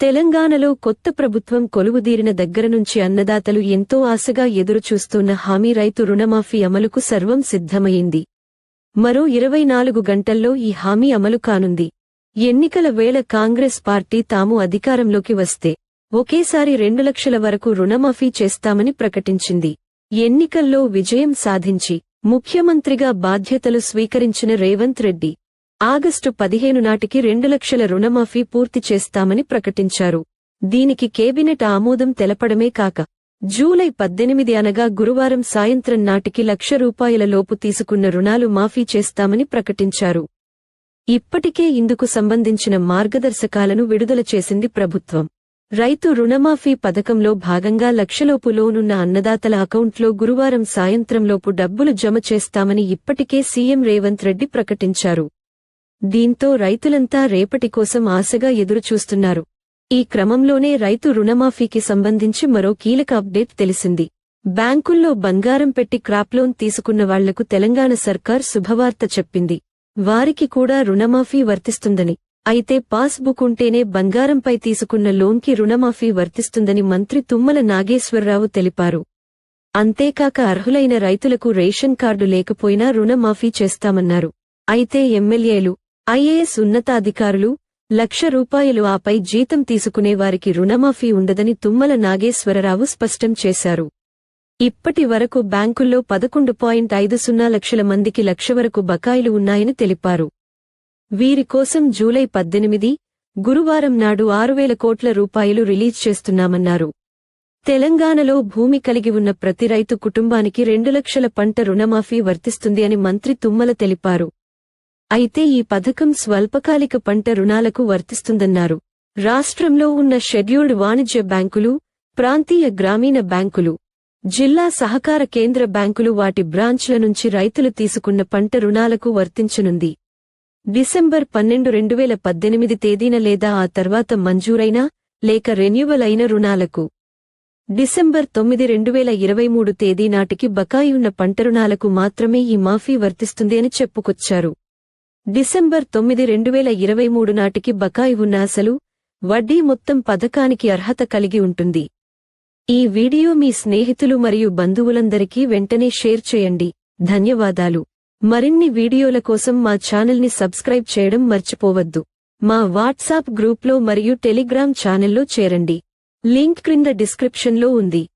తెలంగాణలో కొత్త ప్రభుత్వం కొలువుదీరిన దగ్గర నుంచి అన్నదాతలు ఎంతో ఆశగా ఎదురుచూస్తున్న హామీ రైతు రుణమాఫీ అమలుకు సర్వం సిద్ధమైంది. మరో ఇరవై నాలుగు గంటల్లో ఈ హామీ అమలు కానుంది. ఎన్నికల వేళ కాంగ్రెస్ పార్టీ తాము అధికారంలోకి వస్తే ఒకేసారి రెండు లక్షల వరకు రుణమాఫీ చేస్తామని ప్రకటించింది. ఎన్నికల్లో విజయం సాధించి ముఖ్యమంత్రిగా బాధ్యతలు స్వీకరించిన రేవంత్ రెడ్డి ఆగస్టు పదిహేను నాటికి రెండు లక్షల రుణమాఫీ పూర్తి చేస్తామని ప్రకటించారు. దీనికి కేబినెట్ ఆమోదం తెలపడమే కాక జూలై పద్దెనిమిది అనగా గురువారం సాయంత్రం నాటికి లక్ష రూపాయల లోపు తీసుకున్న రుణాలు మాఫీ చేస్తామని ప్రకటించారు. ఇప్పటికే ఇందుకు సంబంధించిన మార్గదర్శకాలను విడుదల చేసింది ప్రభుత్వం. రైతు రుణమాఫీ పథకంలో భాగంగా లక్షలోపు లోనున్న అన్నదాతల అకౌంట్లో గురువారం సాయంత్రంలోపు డబ్బులు జమ చేస్తామని ఇప్పటికే సీఎం రేవంత్ రెడ్డి ప్రకటించారు. దీంతో రైతులంతా రేపటి కోసం ఆశగా ఎదురుచూస్తున్నారు. ఈ క్రమంలోనే రైతు రుణమాఫీకి సంబంధించి మరో కీలక అప్డేట్ తెలిసింది. బ్యాంకుల్లో బంగారం పెట్టి క్రాప్ లోన్ తీసుకున్న వాళ్ళకు తెలంగాణ సర్కార్ శుభవార్త చెప్పింది. వారికి కూడా రుణమాఫీ వర్తిస్తుందని. అయితే పాస్బుక్ ఉంటేనే బంగారంపై తీసుకున్న లోన్కి రుణమాఫీ వర్తిస్తుందని మంత్రి తుమ్మల నాగేశ్వరరావు తెలిపారు. అంతేకాక అర్హులైన రైతులకు రేషన్ కార్డు లేకపోయినా రుణమాఫీ చేస్తామన్నారు. అయితే ఎమ్మెల్యేలు ఐఏఎస్ ఉన్నతాధికారులు లక్ష రూపాయలు ఆపై జీతం తీసుకునే వారికి రుణమాఫీ ఉండదని తుమ్మల నాగేశ్వరరావు స్పష్టం చేశారు. ఇప్పటి వరకు బ్యాంకుల్లో పదకొండు పాయింట్ ఐదు సున్నా లక్షల మందికి లక్ష వరకు బకాయిలు ఉన్నాయని తెలిపారు. వీరి కోసం జూలై పద్దెనిమిది గురువారం నాడు ఆరు వేల కోట్ల రూపాయలు రిలీజ్ చేస్తున్నామన్నారు. తెలంగాణలో భూమి కలిగి ఉన్న ప్రతి రైతు కుటుంబానికి రెండు లక్షల పంట రుణమాఫీ వర్తిస్తుంది అని మంత్రి తుమ్మల తెలిపారు. అయితే ఈ పథకం స్వల్పకాలిక పంట రుణాలకు వర్తిస్తుందన్నారు. రాష్ట్రంలో ఉన్న షెడ్యూల్డ్ వాణిజ్య బ్యాంకులు ప్రాంతీయ గ్రామీణ బ్యాంకులు జిల్లా సహకార కేంద్ర బ్యాంకులు వాటి బ్రాంచ్ల నుంచి రైతులు తీసుకున్న పంట రుణాలకు వర్తించనుంది. డిసెంబర్ పన్నెండు రెండు వేల పద్దెనిమిది తేదీన లేదా ఆ తర్వాత మంజూరైన లేక రెన్యువల్ అయిన రుణాలకు. డిసెంబర్ తొమ్మిది రెండు వేల ఇరవై మూడు తేదీ నాటికి బకాయి ఉన్న పంట రుణాలకు మాత్రమే ఈ మాఫీ వర్తిస్తుంది అని చెప్పుకొచ్చారు. డిసెంబర్ తొమ్మిది రెండు వేల ఇరవై మూడు నాటికి బకాయి ఉన్న అసలు వడ్డీ మొత్తం పథకానికి అర్హత కలిగి ఉంటుంది. ఈ వీడియో మీ స్నేహితులు మరియు బంధువులందరికీ వెంటనే షేర్ చేయండి. ధన్యవాదాలు. మరిన్ని వీడియోల కోసం మా ఛానల్ని సబ్స్క్రైబ్ చేయడం మర్చిపోవద్దు. మా వాట్సాప్ గ్రూప్లో మరియు టెలిగ్రామ్ ఛానల్లో చేరండి. లింక్ క్రింద డిస్క్రిప్షన్లో ఉంది.